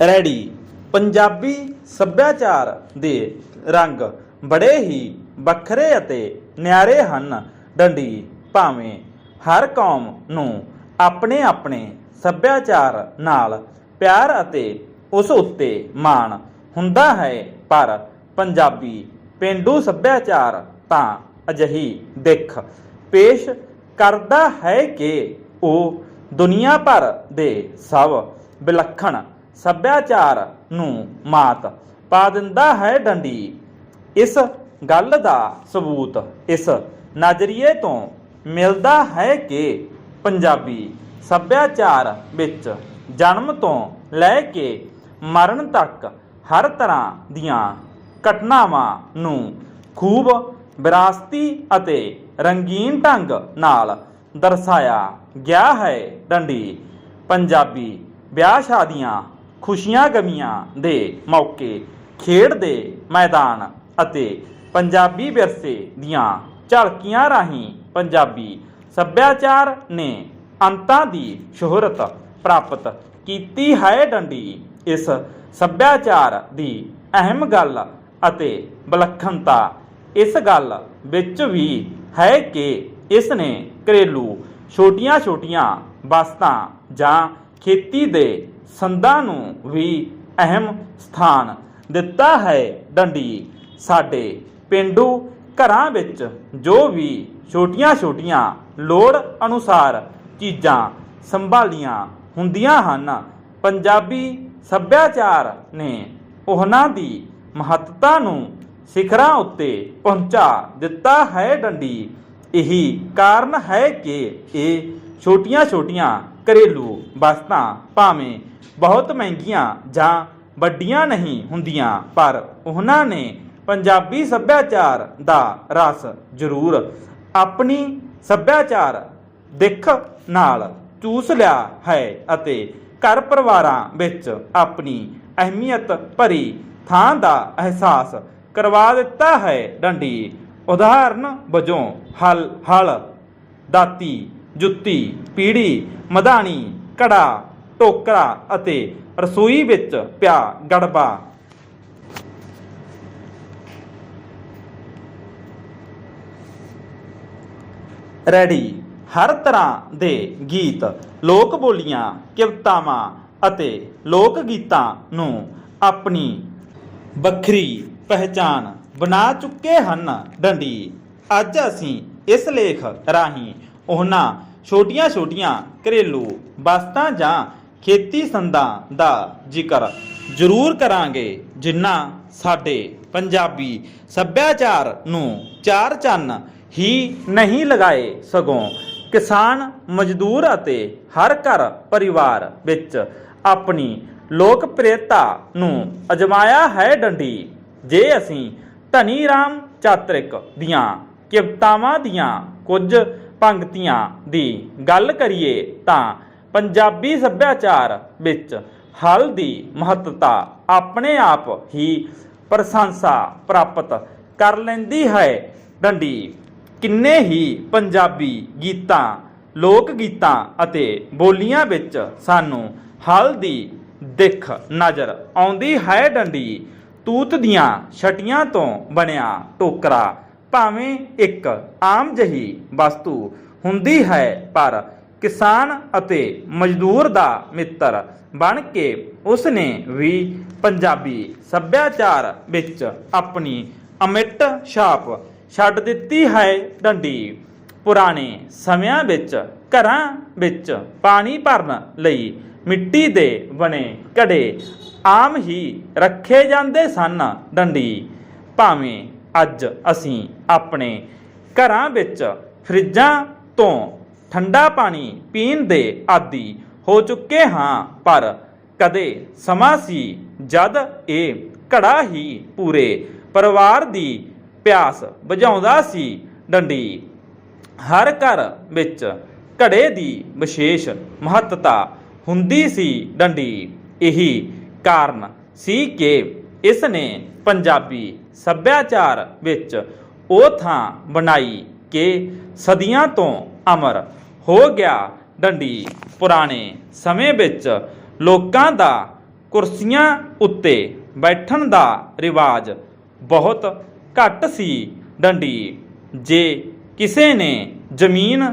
Ready. Punjabi ਸੱਭਿਆਚਾਰ ਦੇ ਰੰਗ ਬੜੇ ਹੀ ਵੱਖਰੇ ਅਤੇ ਨਿਆਰੇ ਹਨ। ਡੰਡੀ ਭਾਵੇਂ ਹਰ ਕੌਮ ਨੂੰ ਆਪਣੇ ਆਪਣੇ ਸੱਭਿਆਚਾਰ ਨਾਲ ਪਿਆਰ ਅਤੇ ਉਸ ਉੱਤੇ ਮਾਣ ਹੁੰਦਾ ਹੈ, ਪਰ ਪੰਜਾਬੀ ਪਿੰਡੂ ਸੱਭਿਆਚਾਰ ਤਾਂ ਅਜਿਹੀ ਦਿੱਖ ਪੇਸ਼ ਕਰਦਾ ਹੈ ਕਿ ਉਹ ਦੁਨੀਆ ਭਰ ਦੇ ਸਭ ਵਿਲੱਖਣ ਸੱਭਿਆਚਾਰ ਨੂੰ ਮਾਤ ਪਾ ਦਿੰਦਾ ਹੈ ਡੰਡੀ। ਇਸ ਗੱਲ ਦਾ ਸਬੂਤ ਇਸ ਨਜ਼ਰੀਏ ਤੋਂ ਮਿਲਦਾ ਹੈ ਕਿ ਪੰਜਾਬੀ ਸੱਭਿਆਚਾਰ ਵਿੱਚ ਜਨਮ ਤੋਂ ਲੈ ਕੇ ਮਰਨ ਤੱਕ ਹਰ ਤਰ੍ਹਾਂ ਦੀਆਂ ਘਟਨਾਵਾਂ ਨੂੰ ਖੂਬ ਵਿਰਾਸਤੀ ਅਤੇ ਰੰਗੀਨ ਢੰਗ ਨਾਲ ਦਰਸਾਇਆ ਗਿਆ ਹੈ। ਡੰਡੀ, ਪੰਜਾਬੀ ਵਿਆਹ ਸ਼ਾਦੀਆਂ ਖੁਸ਼ੀਆਂ ਗਮੀਆਂ ਦੇ ਮੌਕੇ ਖੇਡ ਦੇ ਮੈਦਾਨ ਅਤੇ ਪੰਜਾਬੀ ਵਿਰਸੇ ਦੀਆਂ ਝਲਕੀਆਂ ਰਾਹੀਂ ਪੰਜਾਬੀ ਸੱਭਿਆਚਾਰ ਨੇ ਅੰਤਾਂ ਦੀ ਸ਼ੋਹਰਤ ਪ੍ਰਾਪਤ ਕੀਤੀ ਹੈ ਡੰਡੀ। ਇਸ ਸੱਭਿਆਚਾਰ ਦੀ ਅਹਿਮ ਗੱਲ ਅਤੇ ਵਿਲੱਖਣਤਾ ਇਸ ਗੱਲ ਵਿੱਚ ਵੀ ਹੈ ਕਿ ਇਸ ਨੇ ਘਰੇਲੂ ਛੋਟੀਆਂ-ਛੋਟੀਆਂ ਵਸਤਾਂ ਜਾਂ ਖੇਤੀ ਦੇ ਸੰਦਾਂ ਨੂੰ ਵੀ ਅਹਿਮ ਸਥਾਨ ਦਿੱਤਾ ਹੈ। ਡੰਡੀ, ਸਾਡੇ ਪਿੰਡੂ ਘਰਾਂ ਵਿੱਚ ਜੋ ਵੀ ਛੋਟੀਆਂ-ਛੋਟੀਆਂ ਲੋੜ ਅਨੁਸਾਰ ਚੀਜ਼ਾਂ ਸੰਭਾਲੀਆਂ ਹੁੰਦੀਆਂ ਹਨ, ਪੰਜਾਬੀ ਸੱਭਿਆਚਾਰ ਨੇ ਉਹਨਾਂ ਦੀ ਮਹੱਤਤਾ ਨੂੰ ਸਿਖਰਾਂ ਉੱਤੇ ਪਹੁੰਚਾ ਦਿੱਤਾ ਹੈ। ਡੰਡੀ, ਇਹੀ ਕਾਰਨ ਹੈ ਕਿ ਇਹ ਛੋਟੀਆਂ-ਛੋਟੀਆਂ ਘਰੇਲੂ ਵਸਤਾਂ ਭਾਵੇਂ ਬਹੁਤ ਮਹਿੰਗੀਆਂ ਜਾਂ ਵੱਡੀਆਂ ਨਹੀਂ ਹੁੰਦੀਆਂ, ਪਰ ਉਹਨਾਂ ਨੇ ਪੰਜਾਬੀ ਸੱਭਿਆਚਾਰ ਦਾ ਰਸ ਜ਼ਰੂਰ ਆਪਣੀ ਸੱਭਿਆਚਾਰ ਦਿੱਖ ਨਾਲ ਚੂਸ ਲਿਆ ਹੈ ਅਤੇ ਘਰ ਪਰਿਵਾਰਾਂ ਵਿੱਚ ਆਪਣੀ ਅਹਿਮੀਅਤ ਭਰੀ ਥਾਂ ਦਾ ਅਹਿਸਾਸ ਕਰਵਾ ਦਿੱਤਾ ਹੈ। ਡੰਡੀ, ਉਦਾਹਰਨ ਵਜੋਂ ਹਲ ਹਲ ਦਾਤੀ, ਜੁੱਤੀ, ਪੀੜੀ ਮਧਾਣੀ ਕੜਾ ਟੋਕਰਾ ਅਤੇ ਰਸੋਈ ਵਿੱਚ ਪਿਆ ਗੜਬਾ। ਰੈਡੀ। ਹਰ ਤਰ੍ਹਾਂ ਦੇ ਗੀਤ, ਲੋਕ ਬੋਲੀਆਂ, ਕਵਿਤਾਵਾਂ ਅਤੇ ਲੋਕ ਗੀਤਾਂ ਨੂੰ ਆਪਣੀ ਵੱਖਰੀ ਪਹਿਚਾਨ ਬਣਾ ਚੁੱਕੇ ਹਨ ਡੰਡੀ। ਅੱਜ ਅਸੀਂ ਇਸ ਲੇਖ ਰਾਹੀਂ ਉਹਨਾਂ ਛੋਟੀਆਂ-ਛੋਟੀਆਂ ਘਰੇਲੂ ਵਸਤਾਂ ਜਾਂ ਖੇਤੀ ਸੰਦਾਂ ਦਾ ਜ਼ਿਕਰ ਜ਼ਰੂਰ ਕਰਾਂਗੇ ਜਿਨ੍ਹਾਂ ਸਾਡੇ ਪੰਜਾਬੀ ਸੱਭਿਆਚਾਰ ਨੂੰ ਚਾਰ ਚੰਨ ਹੀ ਨਹੀਂ ਲਗਾਏ ਸਗੋਂ ਕਿਸਾਨ, ਮਜ਼ਦੂਰ ਅਤੇ ਹਰ ਘਰ ਪਰਿਵਾਰ ਵਿੱਚ ਆਪਣੀ ਲੋਕਪ੍ਰਿਯਤਾ ਨੂੰ ਅਜਮਾਇਆ ਹੈ ਡੰਡੀ। ਜੇ ਅਸੀਂ ਧਨੀ ਰਾਮ ਚਾਤ੍ਰਿਕ ਦੀਆਂ ਕਵਿਤਾਵਾਂ ਦੀਆਂ ਕੁਝ ਪੰਕਤੀਆਂ ਦੀ ਗੱਲ ਕਰੀਏ ਤਾਂ ਪੰਜਾਬੀ ਸੱਭਿਆਚਾਰ ਵਿੱਚ ਹਲ ਦੀ ਮਹੱਤਤਾ ਆਪਣੇ ਆਪ ਹੀ ਪ੍ਰਸ਼ੰਸਾ ਪ੍ਰਾਪਤ ਕਰ ਲੈਂਦੀ ਹੈ। ਡੰਡੀ, ਕਿੰਨੇ ਹੀ ਪੰਜਾਬੀ ਗੀਤਾਂ ਲੋਕ ਗੀਤਾਂ ਅਤੇ ਬੋਲੀਆਂ ਵਿੱਚ ਸਾਨੂੰ ਹਲ ਦੀ ਦਿੱਖ ਨਜ਼ਰ ਆਉਂਦੀ ਹੈ। ਡੰਡੀ, ਤੂਤ ਦੀਆਂ ਛਟੀਆਂ ਤੋਂ ਬਣਿਆ ਟੋਕਰਾ ਭਾਵੇਂ ਇੱਕ ਆਮ ਜਹੀ ਵਸਤੂ ਹੁੰਦੀ ਹੈ, ਪਰ ਕਿਸਾਨ ਅਤੇ ਮਜ਼ਦੂਰ ਦਾ ਮਿੱਤਰ ਬਣ ਕੇ ਉਸ ਨੇ ਵੀ ਪੰਜਾਬੀ ਸੱਭਿਆਚਾਰ ਵਿੱਚ ਆਪਣੀ ਅਮਿੱਟ ਛਾਪ ਛੱਡ ਦਿੱਤੀ ਹੈ। ਡੰਡੀ ਪੁਰਾਣੇ ਸਮਿਆਂ ਵਿੱਚ ਘਰਾਂ ਵਿੱਚ ਪਾਣੀ ਭਰਨ ਲਈ ਮਿੱਟੀ ਦੇ ਬਣੇ ਘੜੇ ਆਮ ਹੀ ਰੱਖੇ ਜਾਂਦੇ ਸਨ। ਡੰਡੀ ਭਾਵੇਂ ਅੱਜ ਅਸੀਂ ਆਪਣੇ ਘਰਾਂ ਵਿੱਚ ਫਰਿੱਜਾਂ ਤੋਂ ਠੰਡਾ ਪਾਣੀ ਪੀਣ ਦੇ ਆਦੀ ਹੋ ਚੁੱਕੇ ਹਾਂ, ਪਰ ਕਦੇ ਸਮਾਂ ਸੀ ਜਦ ਇਹ ਘੜਾ ਹੀ ਪੂਰੇ ਪਰਿਵਾਰ ਦੀ ਪਿਆਸ ਬੁਝਾਉਂਦਾ ਸੀ। ਡੰਡੀ, ਹਰ ਘਰ ਵਿੱਚ ਘੜੇ ਦੀ ਵਿਸ਼ੇਸ਼ ਮਹੱਤਤਾ ਹੁੰਦੀ ਸੀ। ਡੰਡੀ, ਇਹੀ ਕਾਰਨ ਸੀ ਕਿ ਇਸ ਨੇ ਪੰਜਾਬੀ ਸੱਭਿਆਚਾਰ ਵਿੱਚ ਉਹ ਥਾਂ ਬਣਾਈ ਕਿ ਸਦੀਆਂ ਤੋਂ ਅਮਰ ਹੋ ਗਿਆ ਡੰਡੀ। ਪੁਰਾਣੇ ਸਮੇਂ ਵਿੱਚ ਲੋਕਾਂ ਦਾ ਕੁਰਸੀਆਂ ਉੱਤੇ ਬੈਠਣ ਦਾ ਰਿਵਾਜ ਬਹੁਤ ਘੱਟ ਸੀ ਡੰਡੀ। ਜੇ ਕਿਸੇ ਨੇ ਜ਼ਮੀਨ